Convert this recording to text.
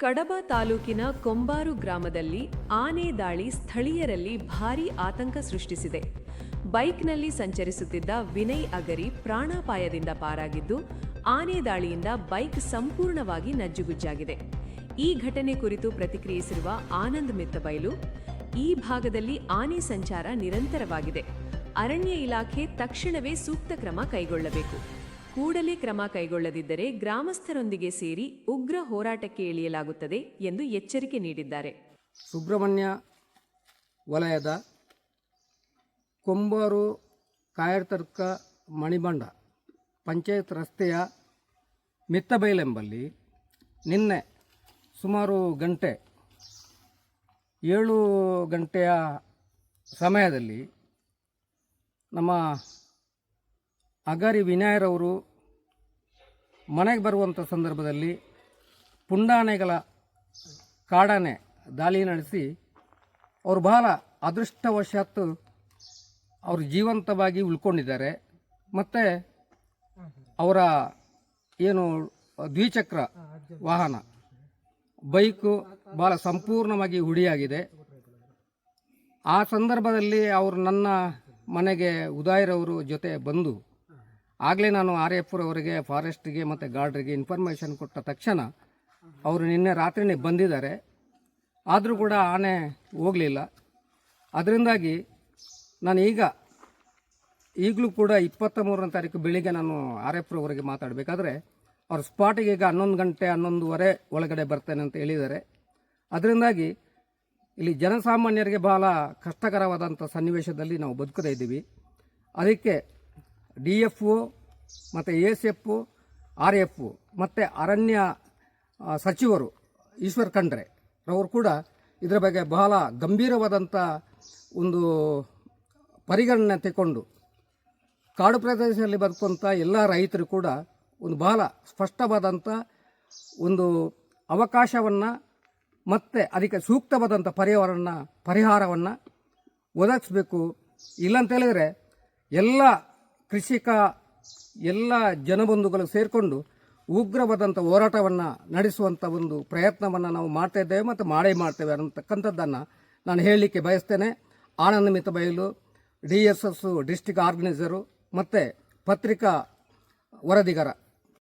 ಕಡಬ ತಾಲೂಕಿನ ಕೊಂಬಾರು ಗ್ರಾಮದಲ್ಲಿ ಆನೆ ದಾಳಿ ಸ್ಥಳೀಯರಲ್ಲಿ ಭಾರೀ ಆತಂಕ ಸೃಷ್ಟಿಸಿದೆ. ಬೈಕ್ನಲ್ಲಿ ಸಂಚರಿಸುತ್ತಿದ್ದ ವಿನಯ್ ಅಗರಿ ಪ್ರಾಣಾಪಾಯದಿಂದ ಪಾರಾಗಿದ್ದು, ಆನೆ ದಾಳಿಯಿಂದ ಬೈಕ್ ಸಂಪೂರ್ಣವಾಗಿ ನಜ್ಜುಗುಜ್ಜಾಗಿದೆ. ಈ ಘಟನೆ ಕುರಿತು ಪ್ರತಿಕ್ರಿಯಿಸಿರುವ ಆನಂದ್ ಮಿತ್ತಬೈಲು, ಈ ಭಾಗದಲ್ಲಿ ಆನೆ ಸಂಚಾರ ನಿರಂತರವಾಗಿದೆ. ಅರಣ್ಯ ಇಲಾಖೆ ತಕ್ಷಣವೇ ಸೂಕ್ತ ಕ್ರಮ ಕೈಗೊಳ್ಳಬೇಕು. ಕೂಡಲೇ ಕ್ರಮ ಕೈಗೊಳ್ಳದಿದ್ದರೆ ಗ್ರಾಮಸ್ಥರೊಂದಿಗೆ ಸೇರಿ ಉಗ್ರ ಹೋರಾಟಕ್ಕೆ ಇಳಿಯಲಾಗುತ್ತದೆ ಎಂದು ಎಚ್ಚರಿಕೆ ನೀಡಿದ್ದಾರೆ. ಸುಬ್ರಹ್ಮಣ್ಯ ವಲಯದ ಕೊಂಬಾರು ಕಾಯರ್ತರ್ಕ ಮಣಿಬಂಡ ಪಂಚಾಯತ್ ರಸ್ತೆಯ ಮಿತ್ತಬೈಲೆಂಬಲ್ಲಿ ನಿನ್ನೆ ಸುಮಾರು ಗಂಟೆ, ಏಳು ಗಂಟೆಯ ಸಮಯದಲ್ಲಿ ನಮ್ಮ ಅಗಾರಿ ವಿನಾಯರವರು ಮನೆಗೆ ಬರುವಂಥ ಸಂದರ್ಭದಲ್ಲಿ ಪುಂಡಾನೆಗಳ ಕಾಡಾನೆ ದಾಳಿ ನಡೆಸಿ ಅವರು ಬಹಳ ಅದೃಷ್ಟವಶಾತ್ತು ಅವರು ಜೀವಂತವಾಗಿ ಉಳ್ಕೊಂಡಿದ್ದಾರೆ. ಮತ್ತು ಅವರ ಏನು ದ್ವಿಚಕ್ರ ವಾಹನ, ಬೈಕು ಭಾಳ ಸಂಪೂರ್ಣವಾಗಿ ಹುಡಿಯಾಗಿದೆ. ಆ ಸಂದರ್ಭದಲ್ಲಿ ಅವರು ನನ್ನ ಮನೆಗೆ ಉದಾಯರವರು ಜೊತೆ ಬಂದು ಆಗಲೇ ನಾನು ಆರ್ ಅವರಿಗೆ, ಫಾರೆಸ್ಟ್ಗೆ ಮತ್ತು ಗಾರ್ಡ್ರಿಗೆ ಇನ್ಫಾರ್ಮೇಷನ್ ಕೊಟ್ಟ ತಕ್ಷಣ ಅವರು ನಿನ್ನೆ ರಾತ್ರಿನೇ ಬಂದಿದ್ದಾರೆ. ಆದರೂ ಕೂಡ ಆನೆ ಹೋಗಲಿಲ್ಲ. ಅದರಿಂದಾಗಿ ನಾನು ಈಗ, ಈಗಲೂ ಕೂಡ ಇಪ್ಪತ್ತ ಮೂರನೇ ತಾರೀಕು ಬೆಳಿಗ್ಗೆ ನಾನು ಆರ್ ಎಫ್ ಅವರಿಗೆ ಮಾತಾಡಬೇಕಾದ್ರೆ, ಅವ್ರ ಸ್ಪಾಟಿಗೆ ಈಗ ಹನ್ನೊಂದು ಗಂಟೆ ಹನ್ನೊಂದುವರೆ ಒಳಗಡೆ ಬರ್ತೇನೆ ಅಂತ ಹೇಳಿದ್ದಾರೆ. ಅದರಿಂದಾಗಿ ಇಲ್ಲಿ ಜನಸಾಮಾನ್ಯರಿಗೆ ಬಹಳ ಕಷ್ಟಕರವಾದಂಥ ಸನ್ನಿವೇಶದಲ್ಲಿ ನಾವು ಬದುಕದೇ ಇದ್ದೀವಿ. ಅದಕ್ಕೆ ಡಿ ಎಫ್ ಒ ಮತ್ತು A C F R F ಮತ್ತು ಅರಣ್ಯ ಸಚಿವರು ಈಶ್ವರ್ ಖಂಡ್ರೆ ಅವರು ಕೂಡ ಇದರ ಬಗ್ಗೆ ಬಹಳ ಗಂಭೀರವಾದಂಥ ಒಂದು ಪರಿಗಣನೆ ತಗೊಂಡು ಕಾಡು ಪ್ರದೇಶದಲ್ಲಿ ಬದುಕುವಂಥ ಎಲ್ಲ ರೈತರು ಕೂಡ ಒಂದು ಬಹಳ ಸ್ಪಷ್ಟವಾದಂಥ ಒಂದು ಅವಕಾಶವನ್ನು ಮತ್ತು ಅದಕ್ಕೆ ಸೂಕ್ತವಾದಂಥ ಪರಿಹಾರವನ್ನು ಪರಿಹಾರವನ್ನು ಒದಗಿಸ್ಬೇಕು. ಇಲ್ಲಂತ ಹೇಳಿದರೆ ಎಲ್ಲ ಕೃಷಿಕ ಎಲ್ಲ ಜನಬಂಧುಗಳು ಸೇರಿಕೊಂಡು ಉಗ್ರವಾದಂಥ ಹೋರಾಟವನ್ನು ನಡೆಸುವಂಥ ಒಂದು ಪ್ರಯತ್ನವನ್ನು ನಾವು ಮಾಡ್ತಾ ಇದ್ದೇವೆ ಮತ್ತು ಮಾಡೇ ಮಾಡ್ತೇವೆ ಅನ್ನತಕ್ಕಂಥದ್ದನ್ನು ನಾನು ಹೇಳಲಿಕ್ಕೆ ಬಯಸ್ತೇನೆ. ಆನಂದ ಮಿತ ಬಯಲು, D S S district organiser ಮತ್ತು ಪತ್ರಿಕಾ ವರದಿಗಾರ.